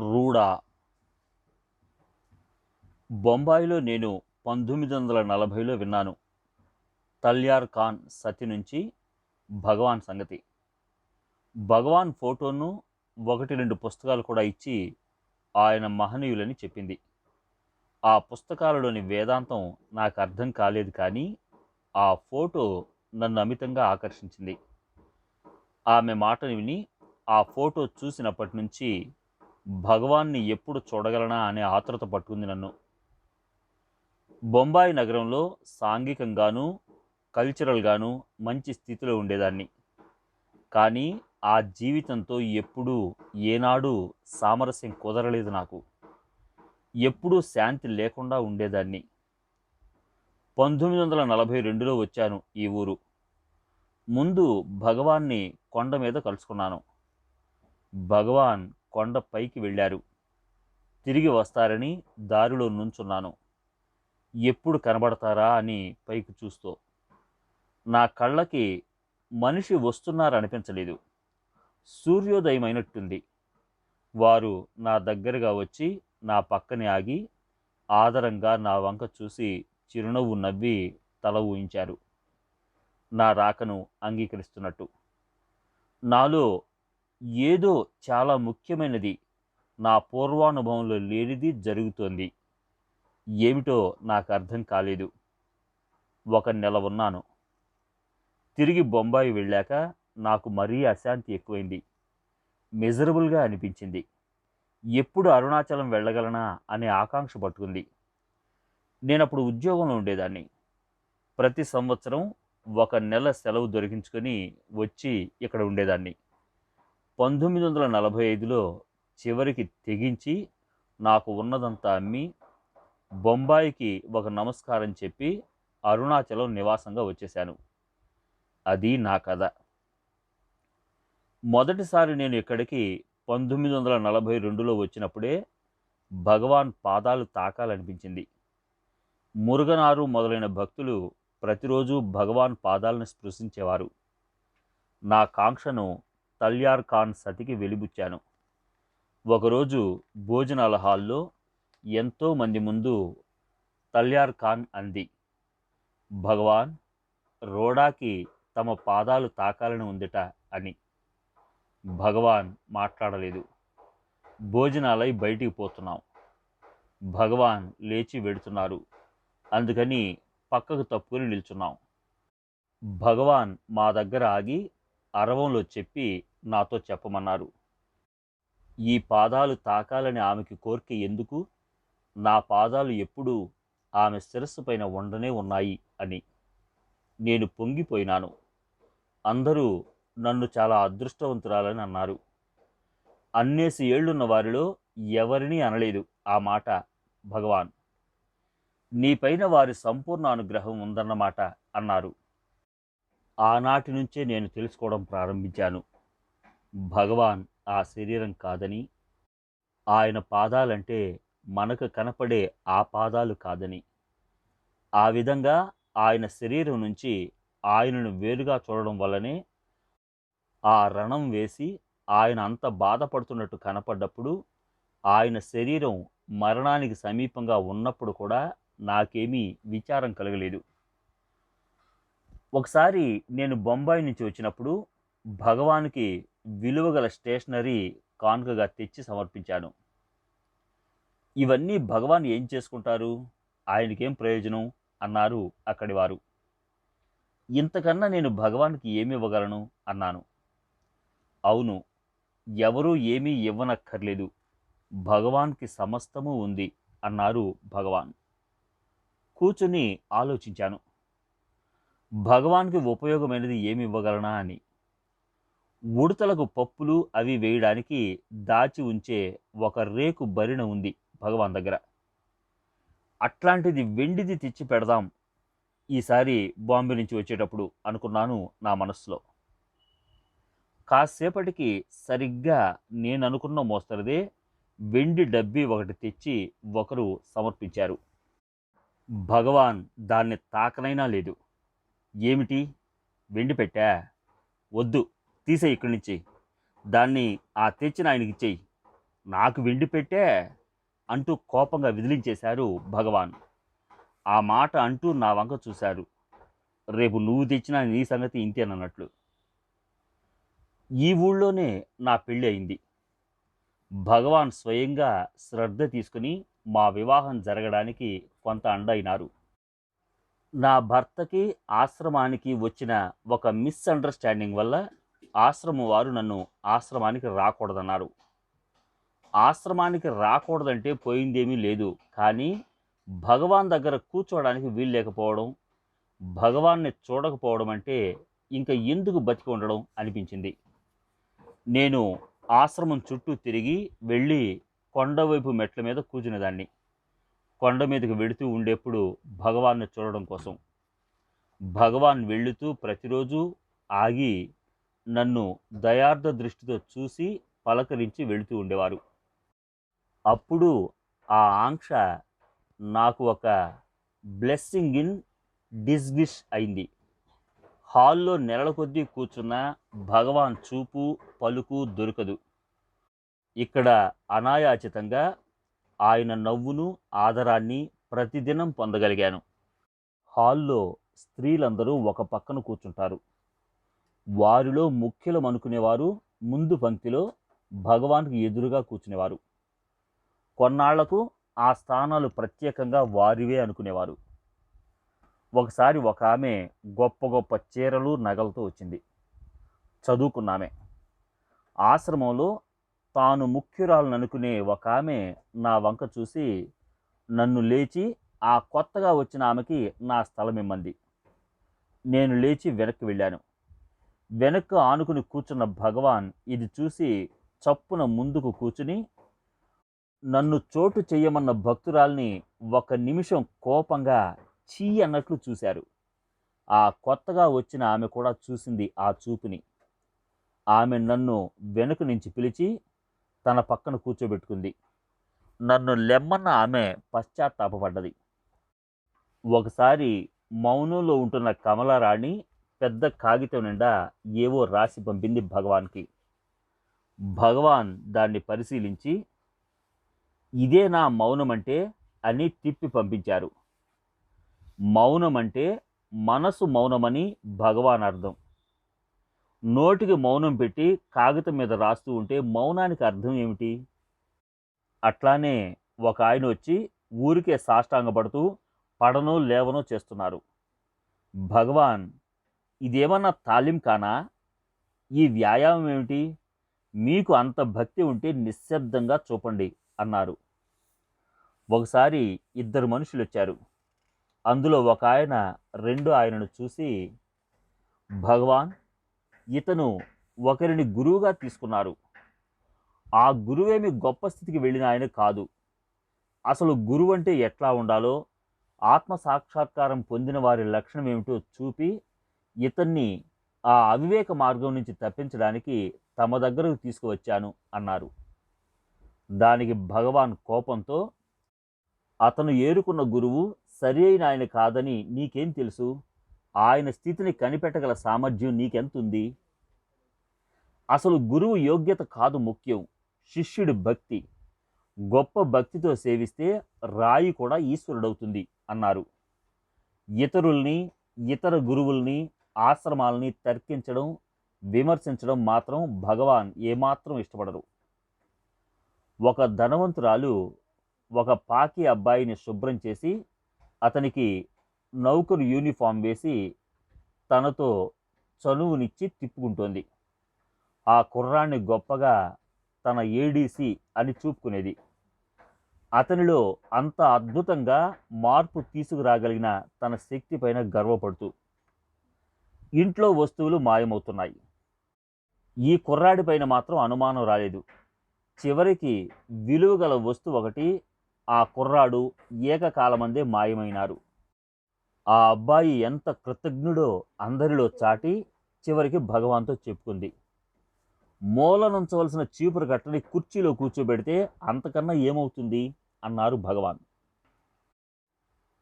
రూడా. బొంబాయిలో నేను పంతొమ్మిది వందల నలభైలో విన్నాను. తల్యార్ ఖాన్ సతి నుంచి భగవాన్ సంగతి. భగవాన్ ఫోటోను ఒకటి రెండు పుస్తకాలు కూడా ఇచ్చి ఆయన మహనీయులని చెప్పింది. ఆ పుస్తకాలలోని వేదాంతం నాకు అర్థం కాలేదు కానీ ఆ ఫోటో నన్ను అమితంగా ఆకర్షించింది. ఆమె మాటను విని ఆ ఫోటో చూసినప్పటి నుంచి భగవాన్ని ఎప్పుడు చూడగలనా అనే ఆతృత పట్టుకుంది నన్ను. బొంబాయి నగరంలో సాంఘికంగాను కల్చరల్గాను మంచి స్థితిలో ఉండేదాన్ని. కానీ ఆ జీవితంతో ఎప్పుడూ ఏనాడు సామరస్యం కుదరలేదు నాకు. ఎప్పుడూ శాంతి లేకుండా ఉండేదాన్ని. పంతొమ్మిది వందల నలభై రెండులో వచ్చాను ఈ ఊరు. ముందు భగవాన్ని కొండ మీద కలుసుకున్నాను. భగవాన్ కొండ పైకి వెళ్ళారు. తిరిగి వస్తారని దారిలో నుంచున్నాను. ఎప్పుడు కనబడతారా అని పైకి చూస్తూ. నా కళ్ళకి మనిషి వస్తున్నారనిపించలేదు. సూర్యోదయం అయినట్టుంది వారు నా దగ్గరగా వచ్చి నా పక్కనే ఆగి ఆదరంగా నా వంక చూసి చిరునవ్వు నవ్వి తల ఊహించారు. నా రాకను అంగీకరిస్తున్నట్టు. నాలో ఏదో చాలా ముఖ్యమైనది. నా పూర్వానుభవంలో లేనిది జరుగుతోంది. ఏమిటో నాకు అర్థం కాలేదు. ఒక నెల ఉన్నాను. తిరిగి బొంబాయి వెళ్ళాక నాకు మరీ అశాంతి ఎక్కువైంది. మిజరబుల్గా అనిపించింది. ఎప్పుడు అరుణాచలం వెళ్ళగలనా అనే ఆకాంక్ష పట్టుకుంది. నేను అప్పుడు ఉద్యోగంలో ఉండేదాన్ని. ప్రతి సంవత్సరం ఒక నెల సెలవు దొరికించుకొని వచ్చి ఇక్కడ ఉండేదాన్ని. పంతొమ్మిది వందల నలభై ఐదులో చివరికి తెగించి నాకు ఉన్నదంతా అమ్మి బొంబాయికి ఒక నమస్కారం చెప్పి అరుణాచలం నివాసంగా వచ్చేశాను. అది నా కథ. మొదటిసారి నేను ఇక్కడికి పంతొమ్మిది వందల నలభై రెండులో వచ్చినప్పుడే భగవాన్ పాదాలు తాకాలనిపించింది. మురుగనారు మొదలైన భక్తులు ప్రతిరోజు భగవాన్ పాదాలను స్పృశించేవారు. నా కాంక్షను తల్యార్ ఖాన్ సతికి వెలిబుచ్చాను. ఒకరోజు భోజనాల హాల్లో ఎంతో మంది ముందు తల్యార్ ఖాన్ అంది. భగవాన్ రోడాకి తమ పాదాలు తాకాలని ఉందిట అని. భగవాన్ మాట్లాడలేదు. భోజనాలై బయటికి పోతున్నాం. భగవాన్ లేచి వెడుతున్నారు. అందుకని పక్కకు తప్పుకొని నిల్చున్నాం. భగవాన్ మా దగ్గర ఆగి అరవంలో చెప్పి నాతో చెప్పమన్నారు. ఈ పాదాలు తాకాలని ఆమెకి కోరిక ఎందుకు? నా పాదాలు ఎప్పుడూ ఆమె శిరస్సు పైన ఉండనే ఉన్నాయి అని. నేను పొంగిపోయినాను. అందరూ నన్ను చాలా అదృష్టవంతురాలని అన్నారు. అన్నేసి ఏళ్ళున్న వారిలో ఎవరినీ అనలేదు ఆ మాట భగవాన్. నీపైన వారి సంపూర్ణ అనుగ్రహం ఉందన్నమాట అన్నారు. ఆనాటి నుంచే నేను తెలుసుకోవడం ప్రారంభించాను. భగవాన్ ఆ శరీరం కాదని ఆయన పాదాలంటే మనకు కనపడే ఆ పాదాలు కాదని. ఆ విధంగా ఆయన శరీరం నుంచి ఆయనను వేరుగా చూడడం వల్లనే ఆ రణం వేసి ఆయన అంత బాధపడుతున్నట్టు కనపడ్డప్పుడు ఆయన శరీరం మరణానికి సమీపంగా ఉన్నప్పుడు కూడా నాకేమీ విచారం కలగలేదు. ఒకసారి నేను బొంబాయి నుంచి వచ్చినప్పుడు భగవాన్కి విలువగల స్టేషనరీ కానుకగా తెచ్చి సమర్పించాను ఇవన్నీ భగవాన్ ఏం చేసుకుంటారు? ఆయనకేం ప్రయోజనం? అన్నారు అక్కడి వారు. ఇంతకన్నా నేను భగవాన్కి ఏమి ఇవ్వగలను? అన్నాను. అవును ఎవరూ ఏమీ ఇవ్వనక్కర్లేదు. భగవాన్కి సమస్తము ఉంది అన్నారు భగవాన్. కూర్చుని ఆలోచించాను. భగవాన్కి ఉపయోగమైనది ఏమి ఇవ్వగలనా అని. ఉడతలకు పప్పులు అవి వేయడానికి దాచి ఉంచే ఒక రేకు బరిన ఉంది భగవాన్ దగ్గర. అట్లాంటిది వెండిది తెచ్చి పెడదాం ఈసారి బాంబే నుంచి వచ్చేటప్పుడు అనుకున్నాను నా మనస్సులో. కాసేపటికి సరిగ్గా నేను అనుకున్న మోస్తరుదే వెండి డబ్బీ ఒకటి తెచ్చి ఒకరు సమర్పించారు. భగవాన్ దాన్ని తాకనైనా లేదు. ఏమిటి? వెండి పెట్టా? వద్దు. తీసే ఇక్కడి నుంచి. దాన్ని ఆ తెచ్చిన ఆయనకి చెయ్యి నాకు వెండి పెట్టే అంటూ కోపంగా విదిలించేశారు భగవాన్. ఆ మాట అంటూ నా వంక చూశారు. రేపు నువ్వు తెచ్చిన నీ సంగతి ఇంతేనన్నట్లు ఈ ఊళ్ళోనే నా పెళ్ళి అయింది. భగవాన్ స్వయంగా శ్రద్ధ తీసుకుని మా వివాహం జరగడానికి కొంత అండైనారు. నా భర్తకి ఆశ్రమానికి వచ్చిన ఒక మిస్అండర్స్టాండింగ్ వల్ల ఆశ్రమం వారు నన్ను ఆశ్రమానికి రాకూడదన్నారు. ఆశ్రమానికి రాకూడదంటే పోయిందేమీ లేదు. కానీ భగవాన్ దగ్గర కూర్చోవడానికి వీలు లేకపోవడం భగవాన్ని చూడకపోవడం అంటే ఇంకా ఎందుకు బతికి ఉండడం అనిపించింది. నేను ఆశ్రమం చుట్టూ తిరిగి వెళ్ళి కొండవైపు మెట్ల మీద కూర్చునేదాన్ని. కొండ మీదకి వెళుతూ ఉండేప్పుడు భగవాన్ని చూడడం కోసం. భగవాన్ వెళుతూ ప్రతిరోజు ఆగి నన్ను దయార్థ దృష్టితో చూసి పలకరించి వెళుతూ ఉండేవారు. అప్పుడు ఆ ఆంక్ష నాకు ఒక బ్లెస్సింగ్ ఇన్ డిస్గిష్ అయింది. హాల్లో నెలల కొద్దీ కూర్చున్న భగవాన్ చూపు పలుకు దొరకదు. ఇక్కడ అనాయాచితంగా ఆయన నవ్వును ఆదరాన్ని ప్రతిదినం పొందగలిగాను. హాల్లో స్త్రీలందరూ ఒక పక్కన కూర్చుంటారు. వారిలో ముఖ్యులం అనుకునేవారు ముందు పంక్తిలో భగవాన్కి ఎదురుగా కూర్చునేవారు. కొన్నాళ్ళకు ఆ స్థానాలు ప్రత్యేకంగా వారివే అనుకునేవారు. ఒకసారి ఒక ఆమె గొప్ప గొప్ప చీరలు నగలతో వచ్చింది. చదువుకున్నామే. ఆశ్రమంలో తాను ముఖ్యురాలను అనుకునే ఒక ఆమె నా వంక చూసి నన్ను లేచి ఆ కొత్తగా వచ్చిన ఆమెకి నా స్థలం ఇమ్మంది. నేను లేచి వెనక్కి వెళ్ళాను. వెనక్కు ఆనుకుని కూర్చున్న భగవాన్ ఇది చూసి చప్పున ముందుకు కూర్చుని నన్ను చోటు చేయమన్న భక్తురాల్ని ఒక నిమిషం కోపంగా చీ అన్నట్లు చూశారు. ఆ కొత్తగా వచ్చిన ఆమె కూడా చూసింది ఆ చూపుని. ఆమె నన్ను వెనుక నుంచి పిలిచి తన పక్కన కూర్చోబెట్టుకుంది. నన్ను లెమ్మన్న ఆమె పశ్చాత్తాపడ్డది ఒకసారి మౌనంలో ఉంటున్న కమలారాణి పెద్ద కాగితం నిండా ఏవో రాసి పంపింది భగవాన్కి. భగవాన్ దాన్ని పరిశీలించి ఇదే నా మౌనం అంటే అని తిప్పి పంపించారు. మౌనం అంటే మనసు మౌనమని భగవాన్ అర్థం. నోటికి మౌనం పెట్టి కాగితం మీద రాస్తూ ఉంటే మౌనానికి అర్థం ఏమిటి? అట్లానే ఒక ఆయన వచ్చి ఊరికే సాష్టాంగపడుతూ పడనో లేవనో చేస్తున్నారు. భగవాన్ ఇదేమన్నా తాలిం కానా? ఈ వ్యాయామం ఏమిటి? మీకు అంత భక్తి ఉంటే నిశ్శబ్దంగా చూపండి అన్నారు. ఒకసారి ఇద్దరు మనుషులు వచ్చారు. అందులో ఒక ఆయన రెండు ఆయనను చూసి భగవాన్ ఇతను ఒకరిని గురువుగా తీసుకున్నారు. ఆ గురువేమి గొప్ప స్థితికి వెళ్ళిన ఆయన కాదు. అసలు గురువు అంటే ఎట్లా ఉండాలో ఆత్మ సాక్షాత్కారం పొందిన వారి లక్షణం ఏమిటో చూపి ఇతన్ని ఆ అవివేక మార్గం నుంచి తప్పించడానికి తమ దగ్గరకు తీసుకువచ్చాను అన్నారు. దానికి భగవాన్ కోపంతో అతను ఏరుకున్న గురువు సరి అయిన ఆయన కాదని నీకేం తెలుసు? ఆయన స్థితిని కనిపెట్టగల సామర్థ్యం నీకెంతుంది? అసలు గురువు యోగ్యత కాదు ముఖ్యం. శిష్యుడి భక్తి. గొప్ప భక్తితో సేవిస్తే రాయి కూడా ఈశ్వరుడవుతుంది అన్నారు. ఇతరుల్ని ఇతర గురువుల్ని ఆశ్రమాలని తర్కించడం విమర్శించడం మాత్రం భగవాన్ ఏమాత్రం ఇష్టపడరు. ఒక ధనవంతురాలు ఒక పాకి అబ్బాయిని శుభ్రం చేసి అతనికి నౌకరు యూనిఫామ్ వేసి తనతో చనువునిచ్చి తిప్పుకుంటోంది. ఆ కుర్రాన్ని గొప్పగా తన ఏడీసీ అని చూపుకునేది. అతనిలో అంత అద్భుతంగా మార్పు తీసుకురాగలిగిన తన శక్తి పైన గర్వపడుతూ ఇంట్లో వస్తువులు మాయమవుతున్నాయి. ఈ కుర్రాడి పైన మాత్రం అనుమానం రాలేదు. చివరికి విలువగల వస్తువు ఒకటి ఆ కుర్రాడు ఏకకాలమందే మాయమైనారు. ఆ అబ్బాయి ఎంత కృతజ్ఞుడో అందరిలో చాటి చివరికి భగవాన్తో చెప్పుకుంది. మూలనుంచవలసిన చీపురు కట్టని కుర్చీలో కూర్చోబెడితే అంతకన్నా ఏమవుతుంది? అన్నారు భగవాన్.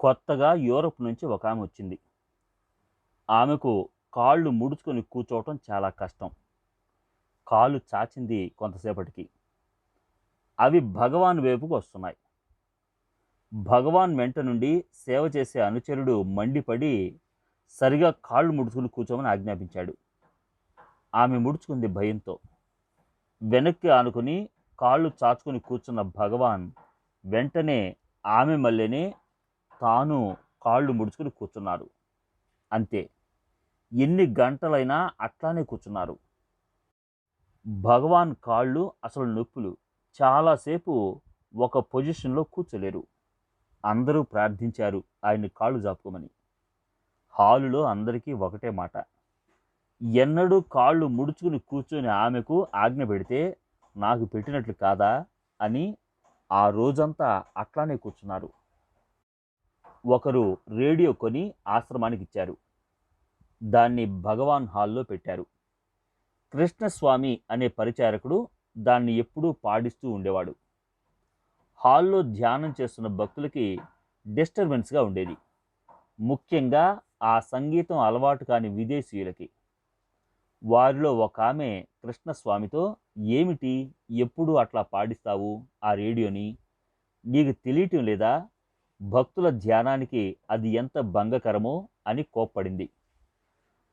కొత్తగా యూరప్ నుంచి ఒక ఆమె వచ్చింది. ఆమెకు కాళ్ళు ముడుచుకొని కూర్చోవటం చాలా కష్టం. కాళ్ళు చాచింది కొంతసేపటికి. అవి భగవాన్ వైపుకు వస్తున్నాయి. భగవాన్ వెంట నుండి సేవ చేసే అనుచరుడు మండిపడి సరిగా కాళ్ళు ముడుచుకుని కూర్చోమని ఆజ్ఞాపించాడు. ఆమె ముడుచుకుంది భయంతో. వెనక్కి ఆనుకుని కాళ్ళు చాచుకుని కూర్చున్న భగవాన్ వెంటనే ఆమె మళ్ళీనే తాను కాళ్ళు ముడుచుకుని కూర్చున్నారు అంతే. ఎన్ని గంటలైనా అట్లానే కూర్చున్నారు. భగవాన్ కాళ్ళు అసలు నొప్పులు. చాలాసేపు ఒక పొజిషన్లో కూర్చోలేరు. అందరూ ప్రార్థించారు ఆయన్ని కాళ్ళు జాపుకోమని. హాలులో అందరికీ ఒకటే మాట. ఎన్నడూ కాళ్ళు ముడుచుకుని కూర్చొని ఆమెకు ఆజ్ఞ పెడితే నాకు పెట్టినట్లు కాదా? అని ఆ రోజంతా అట్లానే కూర్చున్నారు. ఒకరు రేడియో కొని ఆశ్రమానికి ఇచ్చారు దాన్ని భగవాన్ హాల్లో పెట్టారు. కృష్ణస్వామి అనే పరిచారకుడు దాన్ని ఎప్పుడూ పాడిస్తూ ఉండేవాడు. హాల్లో ధ్యానం చేస్తున్న భక్తులకి డిస్టర్బెన్స్గా ఉండేది. ముఖ్యంగా ఆ సంగీతం అలవాటు కాని విదేశీయులకి. వారిలో ఒక ఆమె కృష్ణస్వామితో ఏమిటి? ఎప్పుడు అట్లా పాడిస్తావు ఆ రేడియోని? నీకు తెలియటం లేదా? భక్తుల ధ్యానానికి అది ఎంత భంగకరమో అని కోప్పడింది.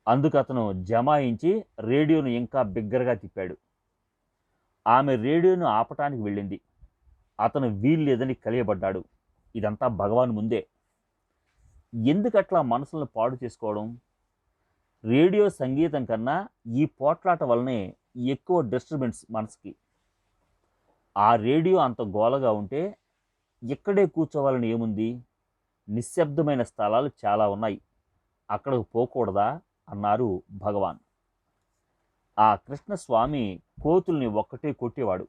అందుకు అతను జమాయించి రేడియోను ఇంకా బిగ్గరగా తిప్పాడు. ఆమె రేడియోను ఆపటానికి వెళ్ళింది. అతను వీల్లేదని కలియబడ్డాడు. ఇదంతా భగవాన్ ముందే. ఎందుకట్లా మనసులను పాడు చేసుకోవడం? రేడియో సంగీతం కన్నా ఈ పోట్లాట వల్లనే ఎక్కువ డిస్టర్బెన్స్ మనసుకి. ఆ రేడియో అంత గోలగా ఉంటే ఇక్కడే కూర్చోవాలని ఏముంది? నిశ్శబ్దమైన స్థలాలు చాలా ఉన్నాయి. అక్కడకు పోకూడదా? అన్నారు భగవాన్. ఆ కృష్ణస్వామి కోతుల్ని ఒక్కటే కొట్టేవాడు.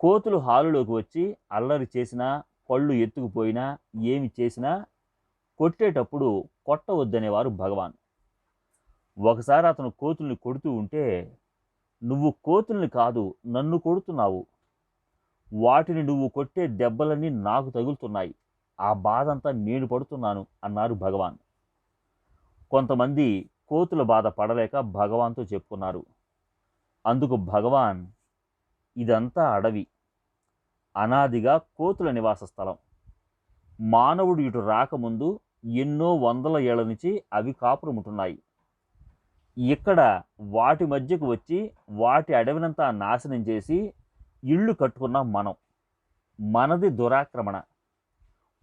కోతులు హాలులోకి వచ్చి అల్లరి చేసినా పళ్ళు ఎత్తుకుపోయినా ఏమి చేసినా కొట్టేటప్పుడు కొట్టవద్దనేవారు భగవాన్. ఒకసారి అతను కోతుల్ని కొడుతూ ఉంటే నువ్వు కోతుల్ని కాదు నన్ను కొడుతున్నావు. వాటిని నువ్వు కొట్టే దెబ్బలన్నీ నాకు తగులుతున్నాయి. ఆ బాధంతా నేను పడుతున్నాను అన్నారు భగవాన్. కొంతమంది కోతుల బాధ పడలేక భగవాన్తో చెప్పుకున్నారు. అందుకు భగవాన్ ఇదంతా అడవి. అనాదిగా కోతుల నివాస స్థలం. మానవుడు ఇటు రాకముందు ఎన్నో వందల ఏళ్ళ నుంచి అవి కాపురముంటున్నాయి. ఇక్కడ వాటి మధ్యకు వచ్చి వాటి అడవినంతా నాశనం చేసి ఇళ్ళు కట్టుకున్నాం మనం. మనది దురాక్రమణ.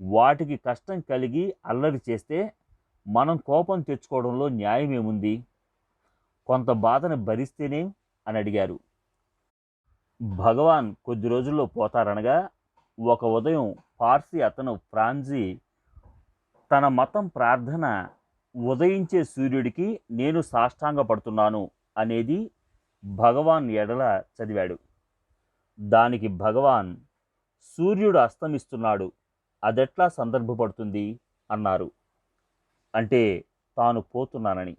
వాటికి కష్టం కలిగి అల్లరి చేస్తే మనం కోపం తెచ్చుకోవడంలో న్యాయమేముంది కొంత బాధను భరిస్తేనే అని అడిగారు. భగవాన్ కొద్ది రోజుల్లో పోతారనగా ఒక ఉదయం పార్సీ అతను ఫ్రాన్జీ తన మతం ప్రార్థన ఉదయించే సూర్యుడికి నేను సాష్టాంగపడుతున్నాను అనేది భగవాన్ ఎడల చదివాడు. దానికి భగవాన్ సూర్యుడు అస్తమిస్తున్నాడు. అదెట్లా సందర్భపడుతుంది? అన్నారు. అంటే తాను పోతున్నానని.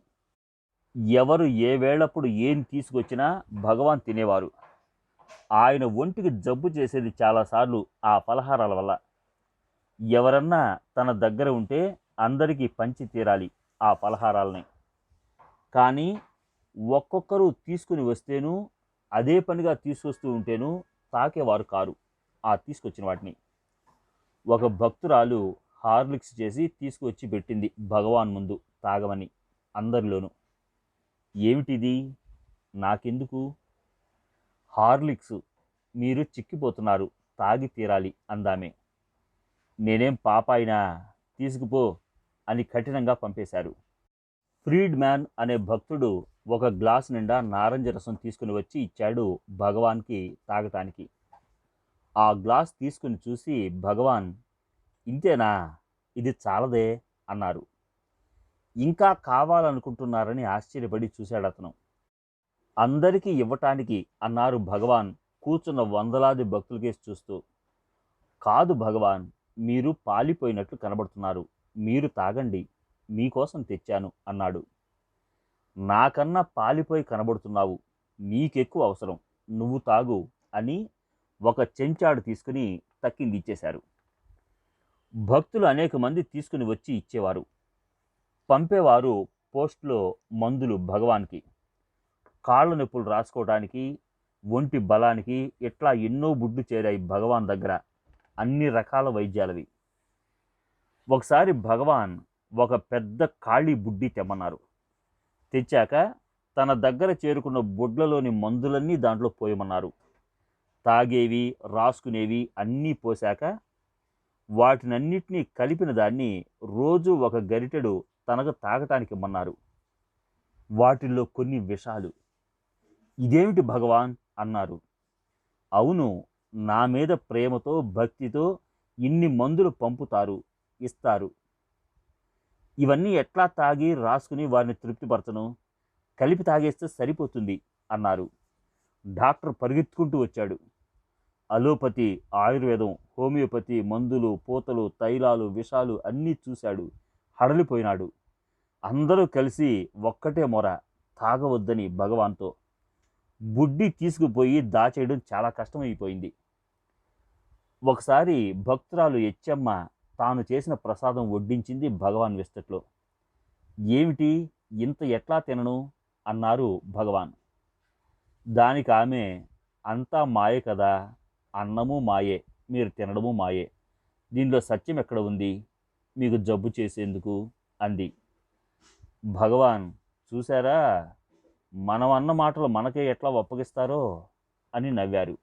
ఎవరు ఏ వేళప్పుడు ఏం తీసుకొచ్చినా భగవాన్ తినేవారు. ఆయన ఒంటికి జబ్బు చేసేది చాలాసార్లు ఆ ఫలహారాల వల్ల. ఎవరన్నా తన దగ్గర ఉంటే అందరికీ పంచి తీరాలి ఆ ఫలహారాలని. కానీ ఒక్కొక్కరు తీసుకుని వస్తేను అదే పనిగా తీసుకొస్తూ ఉంటేను తాకేవారు కారు. ఆ తీసుకొచ్చిన వాటిని. ఒక భక్తురాలు హార్లిక్స్ చేసి తీసుకొచ్చి పెట్టింది భగవాన్ ముందు తాగమని అందరిలోనూ. ఏమిటిది? నాకెందుకు? హార్లిక్స్ మీరు చిక్కిపోతున్నారు తాగి తీరాలి అందామే. నేనేం పాప అయినా తీసుకుపో అని కఠినంగా పంపేశారు. ఫ్రీడ్ మ్యాన్ అనే భక్తుడు ఒక గ్లాస్ నిండా నారింజ రసం తీసుకుని వచ్చి ఇచ్చాడు భగవాన్కి తాగటానికి. ఆ గ్లాస్ తీసుకుని చూసి భగవాన్ ఇంతేనా? ఇది చాలదే అన్నారు. ఇంకా కావాలనుకుంటున్నారని ఆశ్చర్యపడి చూశాడు అతను. అందరికీ ఇవ్వటానికి అన్నారు భగవాన్ కూర్చున్న వందలాది భక్తులకేసి చూస్తూ. కాదు భగవాన్ మీరు పాలిపోయినట్లు కనబడుతున్నారు. మీరు తాగండి. మీకోసం తెచ్చాను అన్నాడు. నాకన్నా పాలిపోయి కనబడుతున్నావు. నీకెక్కువ అవసరం. నువ్వు తాగు అని ఒక చెంచాడు తీసుకుని తక్కింది ఇచ్చేశారు. భక్తులు అనేక మంది తీసుకుని వచ్చి ఇచ్చేవారు. పంపేవారు పోస్ట్లో మందులు భగవాన్కి. కాళ్ళ నొప్పులు రాసుకోవడానికి ఒంటి బలానికి ఇట్లా ఎన్నో బుడ్డు చేరాయి భగవాన్ దగ్గర. అన్ని రకాల వైద్యాలవి. ఒకసారి భగవాన్ ఒక పెద్ద ఖాళీ బుడ్డి తెమ్మన్నారు. తెచ్చాక తన దగ్గర చేరుకున్న బుడ్లలోని మందులన్నీ దాంట్లో పోయమన్నారు. తాగేవి రాసుకునేవి అన్నీ పోశాక వాటినన్నిటినీ కలిపిన దాన్ని రోజు ఒక గరిటెడు తనకు తాగటానికి ఇమ్మన్నారు. వాటిల్లో కొన్ని విషాలు. ఇదేమిటి భగవాన్? అన్నారు. అవును నా మీద ప్రేమతో భక్తితో ఇన్ని మందులు పంపుతారు ఇస్తారు. ఇవన్నీ ఎట్లా తాగి రాసుకుని వారిని తృప్తిపరచను? కలిపి తాగేస్తే సరిపోతుంది అన్నారు. డాక్టర్ పరిగెత్తుకుంటూ వచ్చాడు. అలోపతి ఆయుర్వేదం హోమియోపతి మందులు పూతలు తైలాలు విషాలు అన్నీ చూశాడు. హడలిపోయినాడు. అందరూ కలిసి ఒక్కటే మొర తాగవద్దని భగవాన్తో. బుడ్డి తీసుకుపోయి దాచేయడం చాలా కష్టమైపోయింది. ఒకసారి భక్తురాలు ఎచ్చమ్మ తాను చేసిన ప్రసాదం వడ్డించింది భగవాన్ విస్తట్లో. ఏమిటి? ఇంత ఎట్లా తినను? అన్నారు భగవాన్. దానికి ఆమె అంతా మాయే కదా అన్నము మాయే మీరు తినడము మాయే. దీనిలో సత్యం ఎక్కడ ఉంది? మీకు జబ్బు చేసేందుకు అంది. భగవాన్ చూసారా మనం అన్న మాటలు మనకే ఎట్లా ఒప్పగిస్తారో అని నవ్వారు.